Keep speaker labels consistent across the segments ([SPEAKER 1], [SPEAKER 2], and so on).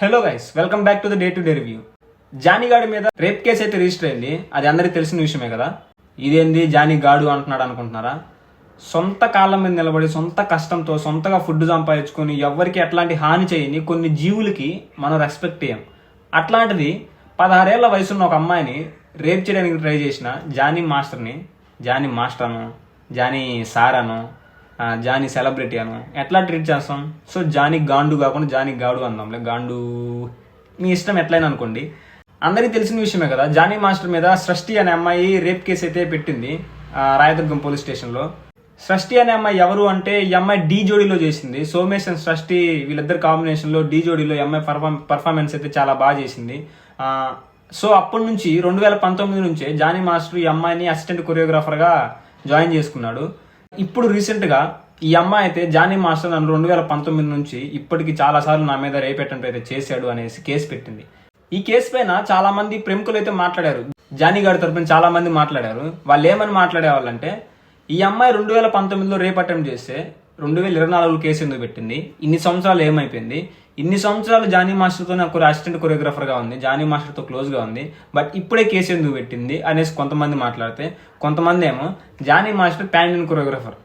[SPEAKER 1] Hello guys welcome back to the day to day review జానీగాడి మీద rape case అయితే register అయింది. అది అందరికీ తెలిసిన విషయమే కదా. ఇదేంది జానీ గాడు అంటున్నాడు అనుకుంటున్నారా? సొంత కాలం మీద నిలబడి సొంత కష్టంతో సొంతగా ఫుడ్ సంపాదించుకొని ఎవరికి ఎట్లాంటి హాని చేయని కొన్ని జీవులకి మనం రెస్పెక్ట్ చేయం. అట్లాంటిది పదహారేళ్ళ వయసున్న ఒక అమ్మాయిని రేప్ చేయడానికి ట్రై చేసిన జానీ మాస్టర్ని జానీ మాస్టర్ అను జానీ సార్ అను జానీ సెలబ్రిటీ అని. ఎట్లా ట్రీట్ చేస్తాం? సో జానీ గాండు కాకుండా జానీ గాడు అందాంలే. గాండు మీ ఇష్టం ఎట్లయినా అనుకోండి. అందరికీ తెలిసిన విషయమే కదా జానీ మాస్టర్ మీద సృష్టి అనే అమ్మాయి రేప్ కేసు అయితే పెట్టింది రాయదుర్గం పోలీస్ స్టేషన్లో. సృష్టి అనే అమ్మాయి ఎవరు అంటే ఈ అమ్మాయి డీ జోడీలో చేసింది. సోమేష్ అండ్ సృష్టి వీళ్ళిద్దరు కాంబినేషన్లో డీ జోడీలో ఈ అమ్మాయి పర్ఫార్మ్ పర్ఫార్మెన్స్ అయితే చాలా బాగా చేసింది. సో అప్పటి నుంచి రెండు వేల పంతొమ్మిది నుంచే జానీ మాస్టర్ ఈ అమ్మాయిని అసిస్టెంట్ కొరియోగ్రాఫర్గా జాయిన్ చేసుకున్నాడు. ఇప్పుడు రీసెంట్గా ఈ అమ్మాయి అయితే జానీ మాస్టర్ నన్ను రెండు వేల పంతొమ్మిది నుంచి ఇప్పటికి చాలా సార్లు నా మీద రేపెట్టంటూ అయితే చేశాడు అనేసి కేసు పెట్టింది. ఈ కేసు పైన చాలా మంది ప్రముఖులు అయితే మాట్లాడారు. జానీ గారి తరపున చాలా మంది మాట్లాడారు. వాళ్ళు ఏమని మాట్లాడేవాళ్ళంటే ఈ అమ్మాయి రెండు వేల పంతొమ్మిదిలో రేప్ అటెంప్ట్ చేస్తే రెండు వేల ఇరవై నాలుగులో కేసు ఎందుకు పెట్టింది? ఇన్ని సంవత్సరాలు ఏమైపోయింది? ఇన్ని సంవత్సరాలు జానీ మాస్టర్తో నాకు అసిస్టెంట్ కొరియోగ్రాఫర్గా ఉంది జానీ మాస్టర్తో క్లోజ్గా ఉంది బట్ ఇప్పుడే కేసు ఎందుకు పెట్టింది అనేసి కొంతమంది మాట్లాడితే కొంతమంది ఏమో జానీ మాస్టర్ ప్యాన్ కొరియోగ్రాఫర్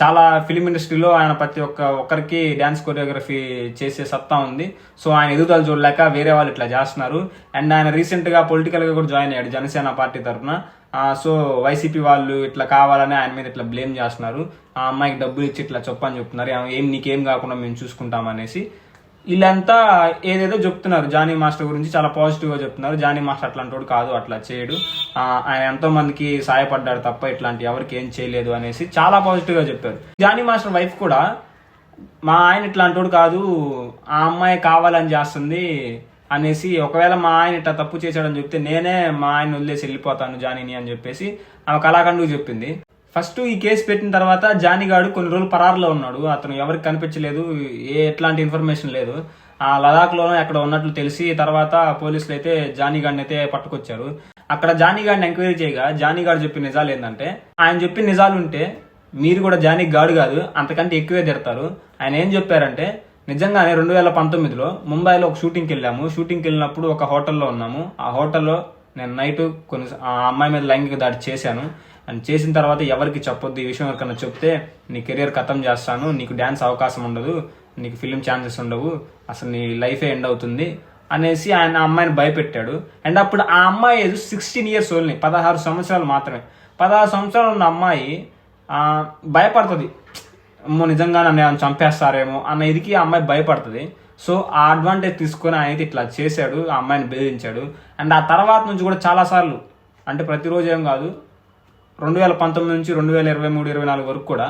[SPEAKER 1] చాలా ఫిలిం ఇండస్ట్రీలో ఆయన ప్రతి ఒక్క ఒక్కరికి డ్యాన్స్ కొరియోగ్రఫీ చేసే సత్తా ఉంది. సో ఆయన ఎదుగుదల చూడలేక వేరే వాళ్ళు ఇట్లా చేస్తున్నారు. అండ్ ఆయన రీసెంట్గా పొలిటికల్గా కూడా జాయిన్ అయ్యాడు జనసేన పార్టీ తరఫున సో వైసీపీ వాళ్ళు ఇట్లా కావాలని ఆయన మీద ఇట్లా బ్లేమ్ చేస్తున్నారు. ఆ అమ్మాయికి డబ్బులు ఇచ్చి ఇట్లా చెప్పని చెప్తున్నారు. ఏం నీకేం కాకుండా మేము చూసుకుంటాం అనేసి. వీళ్ళంతా ఏదేదో చెప్తున్నారు. జానీ మాస్టర్ గురించి చాలా పాజిటివ్గా చెప్తున్నారు. జానీ మాస్టర్ అట్లాంటి కాదు అట్లా చేయడు. ఆయన ఎంతో మందికి సాయపడ్డాడు తప్ప ఇట్లాంటి ఎవరికి ఏం చేయలేదు అనేసి చాలా పాజిటివ్గా చెప్పారు. జానీ మాస్టర్ వైఫ్ కూడా మా ఆయన ఇట్లాంటి కాదు ఆ అమ్మాయి కావాలని చేస్తుంది అనేసి ఒకవేళ మా ఆయన ఇట్లా తప్పు చేశాడని చెప్తే నేనే మా ఆయన వదిలేసి వెళ్ళిపోతాను జానీని అని చెప్పేసి ఆమె కళాఖండుకు చెప్పింది. ఫస్ట్ ఈ కేసు పెట్టిన తర్వాత జానిగాడు కొన్ని రోజులు పరారులో ఉన్నాడు. అతను ఎవరికి కనిపించలేదు ఏ ఎట్లాంటి ఇన్ఫర్మేషన్ లేదు. ఆ లదాఖ్లోనూ అక్కడ ఉన్నట్లు తెలిసి తర్వాత పోలీసులు అయితే జానీగాడిని అయితే పట్టుకొచ్చారు. అక్కడ జానీగాడిని ఎంక్వైరీ చేయగా జానీగాడు చెప్పిన నిజాలు ఏంటంటే ఆయన చెప్పిన నిజాలు ఉంటే మీరు కూడా జానీ గాడు కాదు అంతకంటే ఎక్కువే తిడతారు. ఆయన ఏం చెప్పారంటే నిజంగానే రెండు వేల పంతొమ్మిదిలో ముంబైలో ఒక షూటింగ్కి వెళ్ళాము. షూటింగ్కి వెళ్ళినప్పుడు ఒక హోటల్లో ఉన్నాము. ఆ హోటల్లో నేను నైట్ కొన్ని ఆ అమ్మాయి మీద లైంగిక దాడి చేశాను. అని చేసిన తర్వాత ఎవరికి చెప్పొద్దు ఈ విషయం ఎవరికైనా చెప్తే నీ కెరియర్ ఖతం చేస్తాను నీకు డ్యాన్స్ అవకాశం ఉండదు నీకు ఫిలిం ఛాన్సెస్ ఉండవు అసలు నీ లైఫే ఎండ్ అవుతుంది అనేసి ఆయన ఆ అమ్మాయిని భయపెట్టాడు. అండ్ అప్పుడు ఆ అమ్మాయి ఏదో సిక్స్టీన్ ఇయర్స్ ఓన్లీ పదహారు సంవత్సరాలు మాత్రమే. పదహారు సంవత్సరాలు ఉన్న అమ్మాయి భయపడుతుంది. అమ్మో నిజంగా నన్ను ఏమైనా చంపేస్తారేమో అన్న ఇదికి ఆ అమ్మాయి భయపడుతుంది. సో ఆ అడ్వాంటేజ్ తీసుకొని ఆయన అయితే ఇట్లా చేశాడు ఆ అమ్మాయిని బెదిరించాడు. అండ్ ఆ తర్వాత నుంచి కూడా చాలా సార్లు అంటే ప్రతిరోజు ఏం కాదు రెండు వేల పంతొమ్మిది నుంచి రెండు వేల ఇరవై మూడు ఇరవై నాలుగు వరకు కూడా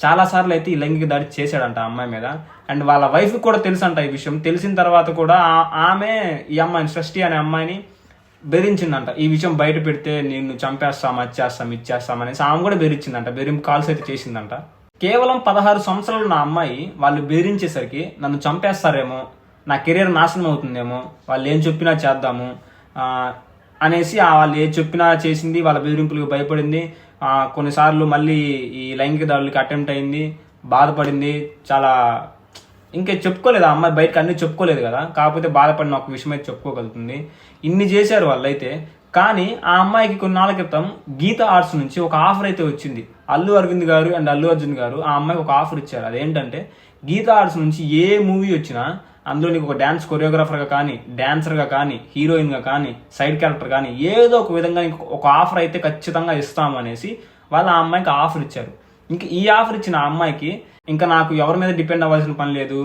[SPEAKER 1] చాలా సార్లు అయితే ఈ లైంగిక దాడి చేశాడంట ఆ అమ్మాయి మీద. అండ్ వాళ్ళ వైఫ్ కూడా తెలుసంట ఈ విషయం. తెలిసిన తర్వాత కూడా ఆమె ఈ అమ్మాయిని సృష్టి అనే అమ్మాయిని బెదిరించిందంట. ఈ విషయం బయట పెడితే నిన్ను చంపేస్తాం వచ్చేస్తాం ఇచ్చేస్తాం అనేసి ఆమె కూడా బెదిరించిందంట. బెదిరింపు కాల్స్ అయితే చేసిందంట. కేవలం పదహారు సంవత్సరాలు నా అమ్మాయి వాళ్ళు బెదిరించేసరికి నన్ను చంపేస్తారేమో నా కెరీర్ నాశనం అవుతుందేమో వాళ్ళు ఏం చెప్పినా చేద్దాము అనేసి వాళ్ళు ఏ చెప్పినా చేసింది వాళ్ళ బెదిరింపులకు భయపడింది. కొన్నిసార్లు మళ్ళీ ఈ లైంగిక దాడులకి అటెంప్ట్ అయింది బాధపడింది. చాలా ఇంకా చెప్పుకోలేదు. ఆ అమ్మాయి బయటకు అన్ని చెప్పుకోలేదు కదా. కాకపోతే బాధపడిన ఒక విషయం అయితే చెప్పుకోగలుగుతుంది. ఇన్ని చేశారు వాళ్ళైతే. కానీ ఆ అమ్మాయికి కొన్నాళ్ళ క్రితం గీత ఆర్ట్స్ నుంచి ఒక ఆఫర్ అయితే వచ్చింది. అల్లు అరవింద్ గారు అండ్ అల్లు అర్జున్ గారు ఆ అమ్మాయికి ఒక ఆఫర్ ఇచ్చారు. అదేంటంటే గీత ఆర్ట్స్ నుంచి ఏ మూవీ వచ్చినా అందులో నీకు ఒక డ్యాన్స్ కొరియోగ్రాఫర్గా కానీ డ్యాన్సర్గా కానీ హీరోయిన్గా కానీ సైడ్ క్యారెక్టర్ కానీ ఏదో ఒక విధంగా నీకు ఒక ఆఫర్ అయితే ఖచ్చితంగా ఇస్తాం అనేసి వాళ్ళు ఆ అమ్మాయికి ఆఫర్ ఇచ్చారు. ఇంకా ఈ ఆఫర్ ఇచ్చిన అమ్మాయికి ఇంకా నాకు ఎవరి మీద డిపెండ్ అవ్వాల్సిన పని లేదు.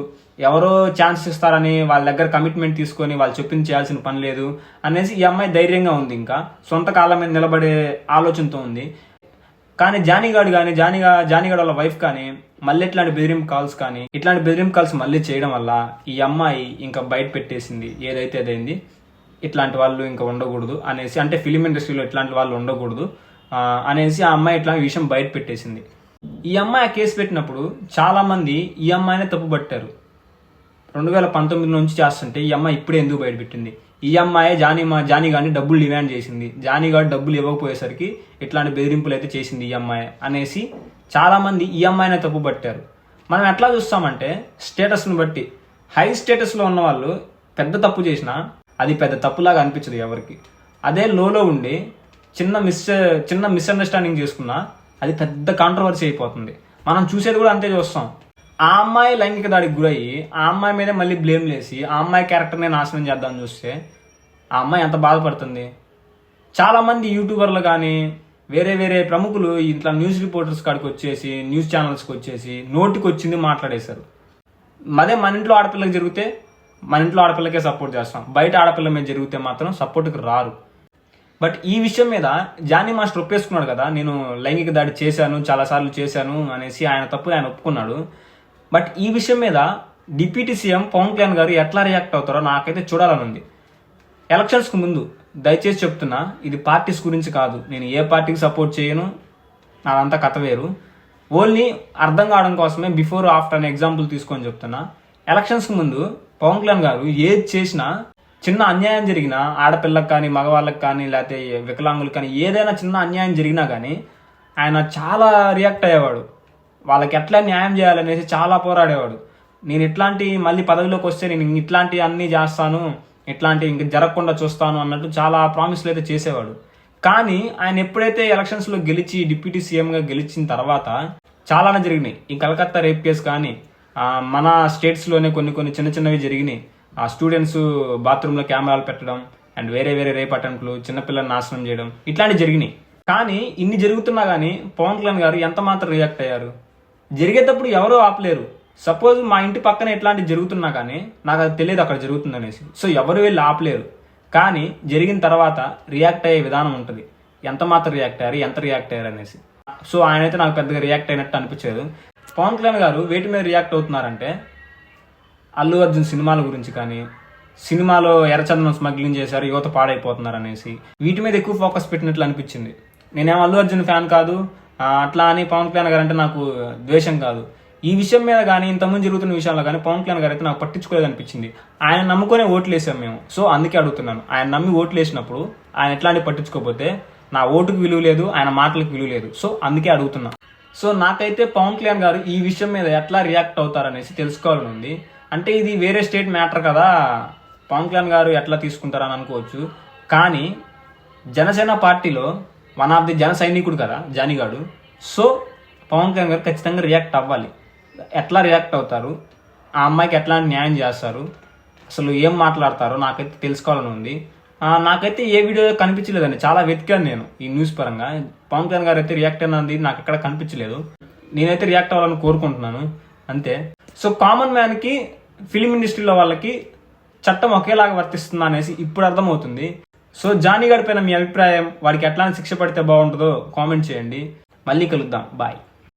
[SPEAKER 1] ఎవరో ఛాన్సెస్ ఇస్తారని వాళ్ళ దగ్గర కమిట్మెంట్ తీసుకొని వాళ్ళు చెప్పింది చేయాల్సిన పని లేదు అనేసి ఈ అమ్మాయి ధైర్యంగా ఉంది ఇంకా. సొంత కాళ్ళ మీద నిలబడే ఆలోచనతో ఉంది. కానీ జానీగాడు కానీ జానీగా జానీగాడు వాళ్ళ వైఫ్ కానీ మళ్ళీ ఇట్లాంటి బెదిరింపు కాల్స్ కానీ ఇట్లాంటి బెదిరింపు కాల్స్ మళ్ళీ చేయడం వల్ల ఈ అమ్మాయి ఇంకా బయట పెట్టేసింది. ఏదైతే అదైంది ఇట్లాంటి వాళ్ళు ఇంకా ఉండకూడదు అనేసి అంటే ఫిలిం ఇండస్ట్రీలో ఇట్లాంటి వాళ్ళు ఉండకూడదు అనేసి ఆ అమ్మాయి ఇట్లా విషయం బయట పెట్టేసింది. ఈ అమ్మాయి ఆ కేసు పెట్టినప్పుడు చాలా మంది ఈ అమ్మాయినే తప్పు పట్టారు రెండు వేల పంతొమ్మిది నుంచి చేస్తుంటే ఈ అమ్మాయి ఇప్పుడే ఎందుకు బయటపెట్టింది ఈ అమ్మాయి జానీ మా జానీ గారిని డబ్బులు డిమాండ్ చేసింది. జానీ గారు డబ్బులు ఇవ్వకపోయేసరికి ఇట్లాంటి బెదిరింపులు అయితే చేసింది ఈ అమ్మాయి అనేసి చాలామంది ఈ అమ్మాయినే తప్పు పట్టారు మనం ఎట్లా చూస్తామంటే స్టేటస్ని బట్టి. హై స్టేటస్లో ఉన్న వాళ్ళు పెద్ద తప్పు చేసినా అది పెద్ద తప్పులాగా అనిపించదు ఎవరికి. అదే లోలో ఉండి చిన్న మిస్ చిన్న మిస్అండర్స్టాండింగ్ చేసుకున్నా అది పెద్ద కాంట్రవర్సీ అయిపోతుంది. మనం చూసేది కూడా అంతే చూస్తాం. ఆ అమ్మాయి లైంగిక దాడికి గురయ్యి ఆ అమ్మాయి మీద మళ్ళీ బ్లేమ్ లేసి ఆ అమ్మాయి క్యారెక్టర్ని నాశనం చేద్దామని చూస్తే ఆ అమ్మాయి ఎంత బాధపడుతుంది? చాలామంది యూట్యూబర్లు కానీ వేరే వేరే ప్రముఖులు ఇట్లా న్యూస్ రిపోర్టర్స్ కాడికి వచ్చేసి న్యూస్ ఛానల్స్కి వచ్చేసి నోటికి వచ్చింది మాట్లాడేశారు. అదే మన ఇంట్లో ఆడపిల్లకి జరిగితే మన ఇంట్లో ఆడపిల్లకే సపోర్ట్ చేస్తాం. బయట ఆడపిల్ల మీద జరిగితే మాత్రం సపోర్ట్కి రారు. బట్ ఈ విషయం మీద జానీ మాస్టర్ ఒప్పేసుకున్నాడు కదా నేను లైంగిక దాడి చేశాను చాలాసార్లు చేశాను అనేసి ఆయన తప్పు ఆయన ఒప్పుకున్నాడు. బట్ ఈ విషయం మీద డిప్యూటీ సీఎం పవన్ కళ్యాణ్ గారు ఎట్లా రియాక్ట్ అవుతారో నాకైతే చూడాలని ఉంది. ఎలక్షన్స్కి ముందు దయచేసి చెప్తున్నా ఇది పార్టీస్ గురించి కాదు. నేను ఏ పార్టీకి సపోర్ట్ చేయను నాదంతా కథ వేరు. ఓన్లీ అర్థం కావడం కోసమే బిఫోర్ ఆఫ్టర్ అనే ఎగ్జాంపుల్ తీసుకొని చెప్తున్నా. ఎలక్షన్స్కి ముందు పవన్ కళ్యాణ్ గారు ఏది చేసినా చిన్న అన్యాయం జరిగినా ఆడపిల్లకి కానీ మగవాళ్ళకి కానీ లేకపోతే వికలాంగులకు కానీ ఏదైనా చిన్న అన్యాయం జరిగినా కానీ ఆయన చాలా రియాక్ట్ అయ్యేవాడు. వాళ్ళకి ఎట్లా న్యాయం చేయాలనేసి చాలా పోరాడేవాడు. నేను ఇట్లాంటి మళ్ళీ పదవిలోకి వస్తే నేను ఇట్లాంటి అన్నీ చేస్తాను ఇట్లాంటి ఇంక జరగకుండా చూస్తాను అన్నట్టు చాలా ప్రామిస్లు అయితే చేసేవాడు. కానీ ఆయన ఎప్పుడైతే ఎలక్షన్స్లో గెలిచి డిప్యూటీ సీఎంగా గెలిచిన తర్వాత చాలానే జరిగినాయి. ఈ కలకత్తా రేప్ కేసు కానీ మన స్టేట్స్లోనే కొన్ని కొన్ని చిన్న చిన్నవి జరిగినాయి. ఆ స్టూడెంట్స్ బాత్రూంలో కెమెరాలు పెట్టడం అండ్ వేరే వేరే రేప్ అటెంప్ట్లు చిన్నపిల్లల్ని నాశనం చేయడం ఇట్లాంటివి జరిగినాయి. కానీ ఇన్ని జరుగుతున్నా కానీ పవన్ కళ్యాణ్ గారు ఎంత మాత్రం రియాక్ట్ అయ్యారు? జరిగేటప్పుడు ఎవరో ఆపలేరు. సపోజ్ మా ఇంటి పక్కన ఇట్లాంటివి జరుగుతున్నా కానీ నాకు అది తెలియదు అక్కడ జరుగుతుంది అనేసి. సో ఎవరు వెళ్ళి ఆపలేరు. కానీ జరిగిన తర్వాత రియాక్ట్ అయ్యే విధానం ఉంటుంది. ఎంత మాత్రం రియాక్ట్ అయ్యారు ఎంత రియాక్ట్ అయ్యారు అనేసి. సో ఆయన అయితే నాకు పెద్దగా రియాక్ట్ అయినట్టు అనిపించలేదు. పవన్ కళ్యాణ్ గారు వేటి మీద రియాక్ట్ అవుతున్నారంటే అల్లు అర్జున్ సినిమాల గురించి కానీ సినిమాలో ఎర్రచందనం స్మగ్లింగ్ చేశారు యువత పాడైపోతున్నారు అనేసి. వీటి మీద ఎక్కువ ఫోకస్ పెట్టినట్లు అనిపించింది. నేనేం అల్లు అర్జున్ ఫ్యాన్ కాదు అట్లా అని పవన్ కళ్యాణ్ గారు అంటే నాకు ద్వేషం కాదు. ఈ విషయం మీద కానీ ఇంతకుముందు జరుగుతున్న విషయాల్లో కానీ పవన్ కళ్యాణ్ గారు అయితే నాకు పట్టించుకోలేదు అనిపించింది. ఆయన నమ్ముకునే ఓట్లు వేసాం మేము. సో అందుకే అడుగుతున్నాను. ఆయన నమ్మి ఓట్లు వేసినప్పుడు ఆయన ఎట్లాంటి పట్టించుకోకపోతే నా ఓటుకు విలువ లేదు ఆయన మాటలకు విలువ లేదు. సో అందుకే అడుగుతున్నా. సో నాకైతే పవన్ కళ్యాణ్ గారు ఈ విషయం మీద ఎట్లా రియాక్ట్ అవుతారనేసి తెలుసుకోవాలని ఉంది. అంటే ఇది వేరే స్టేట్ మ్యాటర్ కదా. పవన్ కళ్యాణ్ గారు ఎట్లా తీసుకుంటారని అనుకోవచ్చు. కానీ జనసేన పార్టీలో వన్ ఆఫ్ ది జన సైనికుడు కదా జానిగాడు. సో పవన్ కళ్యాణ్ గారు ఖచ్చితంగా రియాక్ట్ అవ్వాలి. ఎట్లా రియాక్ట్ అవుతారు? ఆ అమ్మాయికి ఎట్లాంటి న్యాయం చేస్తారు? అసలు ఏం మాట్లాడతారో నాకైతే తెలుసుకోవాలని ఉంది. నాకైతే ఏ వీడియో కనిపించలేదండి. చాలా వెతికాను నేను ఈ న్యూస్ పరంగా. పవన్ కళ్యాణ్ గారు అయితే రియాక్ట్ అయినది నాకు ఎక్కడ కనిపించలేదు. నేనైతే రియాక్ట్ అవ్వాలని కోరుకుంటున్నాను. అంతే. సో కామన్ మ్యాన్కి ఫిలిం ఇండస్ట్రీలో వాళ్ళకి చట్టం ఒకేలాగా వర్తిస్తుందా అనేసి ఇప్పుడు అర్థమవుతుంది. సో జానీ గారి పైన మీ అభిప్రాయం వాడికి ఎట్లాంటి శిక్ష పడితే బాగుంటుందో కామెంట్ చేయండి. మళ్ళీ కలుద్దాం. బాయ్.